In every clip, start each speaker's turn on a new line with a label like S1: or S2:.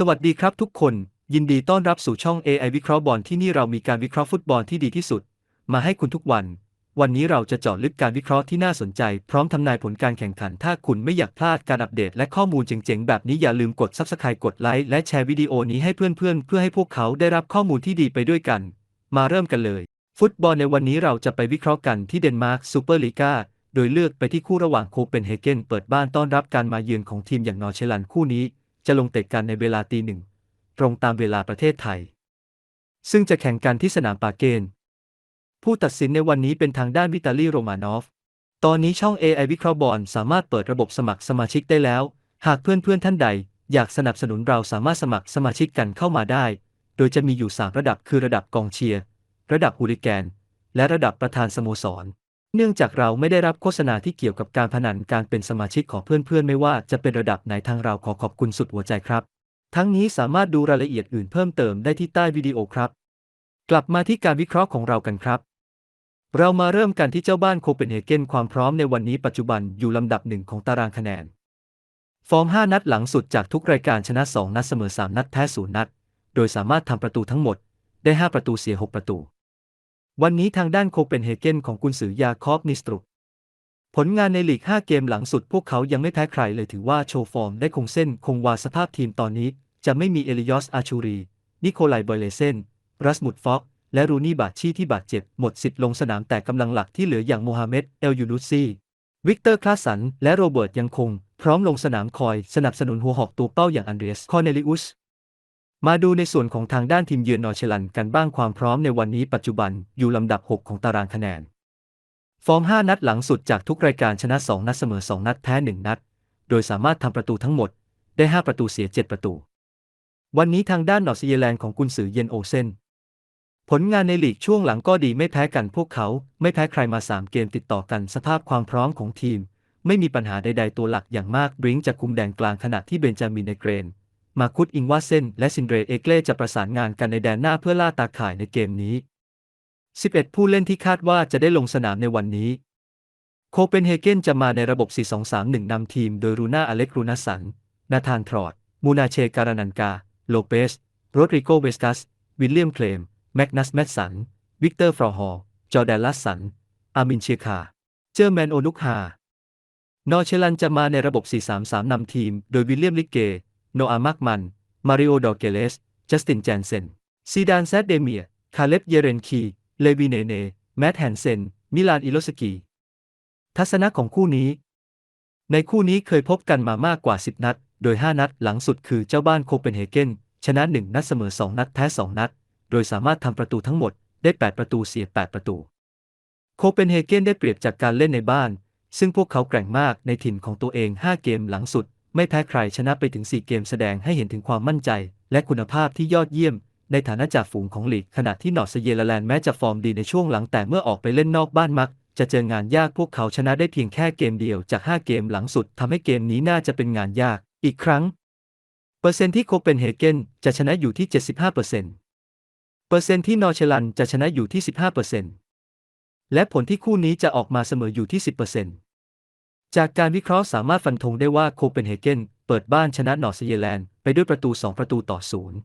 S1: สวัสดีครับทุกคน ยินดีต้อนรับสู่ช่อง AI วิเคราะห์บอลที่นี่เรามีการวิเคราะห์ฟุตบอลที่ดีที่สุด มาให้คุณทุกวัน วันนี้เราจะเจาะลึกการวิเคราะห์ที่น่าสนใจ พร้อมทำนายผลการแข่งขัน ถ้าคุณไม่อยากพลาดการอัปเดตและข้อมูลเจ๋งๆ แบบนี้อย่าลืมกด Subscribe กดไลค์และแชร์วิดีโอนี้ให้เพื่อนๆ เพื่อให้พวกเขาได้รับข้อมูลที่ดีไปด้วยกัน มาเริ่มกันเลย ฟุตบอลในวันนี้เราจะไปวิเคราะห์กันที่เดนมาร์กซูเปอร์ลีกาโดยเลือกไปที่คู่ระหว่างโคเปนเฮเกนเปิดบ้านต้อนรับการมาเยือนของทีมอย่างนอร์เชลันคู่นี้ จะลงเตะกันในเวลาตีหนึ่งตรงตามเวลาประเทศไทย ซึ่งจะแข่งกันที่สนามปาเกน ผู้ตัดสินในวันนี้เป็นทางด้านวิตาลีโรมานอฟ ตอนนี้ช่อง AI วิเคราะห์บอลสามารถเปิดระบบสมัครสมาชิกได้แล้ว หากเพื่อนๆท่านใด อยากสนับสนุนเราสามารถสมัครสมาชิกกันเข้ามาได้ โดยจะมีอยู่ 3 ระดับคือระดับกองเชียร์ ระดับฮูลิแกน และระดับประธานสโมสร เนื่องจากเราไม่ได้รับโฆษณาที่เกี่ยวกับการพนันการเป็นสมาชิกของเพื่อนๆ ไม่ว่าจะเป็นระดับไหนทางเราขอขอบคุณสุดหัวใจครับ ทั้งนี้สามารถดูรายละเอียดอื่นเพิ่มเติมได้ที่ใต้วิดีโอครับ กลับมาที่การวิเคราะห์ของเรากันครับ เรามาเริ่มกันที่เจ้าบ้านโคเปนเฮเกนความพร้อมในวันนี้ปัจจุบันอยู่ลำดับหนึ่งของตารางคะแนน ฟอร์ม 5 นัดหลังสุดจากทุกรายการชนะ 2 นัดเสมอ 3 นัดแพ้ 0 นัด โดยสามารถทำประตูทั้งหมด ได้ 5 ประตูเสีย 6 ประตู วันนี้ทางด้านโคเปนเฮเกนของกุนซือยาคอฟนิสตรุผลงานในลีก 5 เกมหลังสุดพวกเขายังไม่แพ้ใครเลยถือว่าโชว์ฟอร์มได้คงเส้นคงวาสภาพทีมตอนนี้ จะไม่มีเอลิยอสอาชูรี นิโคลายบอยเลเซน รัสมุดฟอกและรูนี่บาชีที่บาดเจ็บ หมดสิทธิ์ลงสนามแต่กำลังหลักที่เหลืออย่างโมฮัมเหม็ด เอลยูนุซีวิกเตอร์คลาสัน และโรเบิร์ตยังคง พร้อมลงสนามคอย สนับสนุนหัวหอกตัวเป้าอย่างอันเดรียส คอเนลิอุส มาดูในส่วนของทางด้านทีมเยือนนอร์เชลันกันบ้างความพร้อมในวันนี้ปัจจุบันอยู่ลำดับ 6 ของตารางคะแนน ฟอร์ม 5 นัดหลังสุดจากทุกรายการชนะ 2 นัดเสมอ 2 นัดแพ้ 1 นัด โดยสามารถทำประตูทั้งหมดได้ 5 ประตูเสีย 7 ประตู วันนี้ทางด้านนอร์ซีแลนด์ของกุนซือเยนโอเซนผลงานในลีกช่วงหลังก็ดีไม่แพ้กันพวกเขา ไม่แพ้ใครมา 3 เกมติดต่อกันสภาพความพร้อมของทีม ไม่มีปัญหาใดๆตัวหลักอย่างมากบริงจะคุมแดนกลางขณะที่เบนจามินเนเกรน มาคุดอิงวาเซนและซินเดรเอเกลจะประสานงานกันในแดนหน้าเพื่อล่าตาข่ายในเกมนี้ 11 ผู้เล่นที่คาดว่าจะได้ลงสนามในวันนี้ โคเปนเฮเกนจะมาในระบบ 4-2-3-1 นำทีมโดยรูน่าอเล็กรูนัสัน นาธานทรอด มูนาเชการานันกา โลเปส โรดริโกเวสกัส วิลเลียมเคลม แมกนัสแมตสัน วิกเตอร์ฟรอฮอร์จอร์แดนลัสสัน อามินเชียคา เจอร์แมนโอนุกฮานอร์เชลันจะมาในระบบ 4-3-3 นำทีม โดยวิลเลียมลิกเก โนอามักมัน มาริโอ ดอร์เกเลส จัสติน แจนเซน ซีดาน แซดเดเมีย คาเล็บ เยเรนคี เลวีเนเน แมตแฮนเซน มิลาน อิโลสกี ทัศนะของคู่นี้ ในคู่นี้เคยพบกันมามากกว่า 10 นัด โดย 5 นัดหลังสุดคือเจ้าบ้านโคเปนเฮเกน ชนะ 1 นัดเสมอ 2 นัด แพ้ 2 นัด โดยสามารถทำประตูทั้งหมด ได้ 8 ประตู เสีย 8 ประตู โคเปนเฮเกนได้เปรียบจากการเล่นในบ้านซึ่งพวกเขาแกร่งมากในถิ่นของตัวเอง 5 เกมหลังสุด ไม่แพ้ใครชนะไปถึง 4 เกมแสดงให้เห็นถึงความมั่นใจ และคุณภาพที่ยอดเยี่ยม ในฐานะจ่าฝูงของลีกขณะที่นอร์สเยลแลนด์แม้จะฟอร์มดีในช่วงหลังแต่เมื่อออกไปเล่นนอกบ้านมัก จะเจองานยากพวกเขาชนะได้เพียงแค่เกมเดียวจาก 5 เกมหลังสุดทำให้เกมนี้น่าจะเป็นงานยาก อีกครั้ง เปอร์เซ็นต์ที่โคเปนเฮเกนจะชนะอยู่ที่ 75%เปอร์เซ็นต์เปอร์เซ็นต์ที่นอร์เชลันจะชนะอยู่ที่ 15%เปอร์เซ็นต์และผลที่คู่นี้จะออกมาเสมออยู่ที่ 10%เปอร์เซ็นต์ จากการวิเคราะห์สามารถฟันธงได้ว่าโคเปนเฮเกนเปิดบ้านชนะนอร์สเยแลนด์ไปด้วยประตู 2 ประตูต่อศูนย์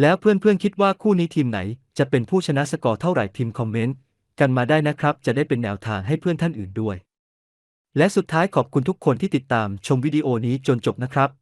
S1: แล้วเพื่อนๆคิดว่าคู่นี้ทีมไหนจะเป็นผู้ชนะสกอร์เท่าไหร่พิมพ์คอมเมนต์กันมาได้นะครับ จะได้เป็นแนวทางให้เพื่อนท่านอื่นด้วย และสุดท้ายขอบคุณทุกคนที่ติดตามชมวิดีโอนี้จนจบนะครับ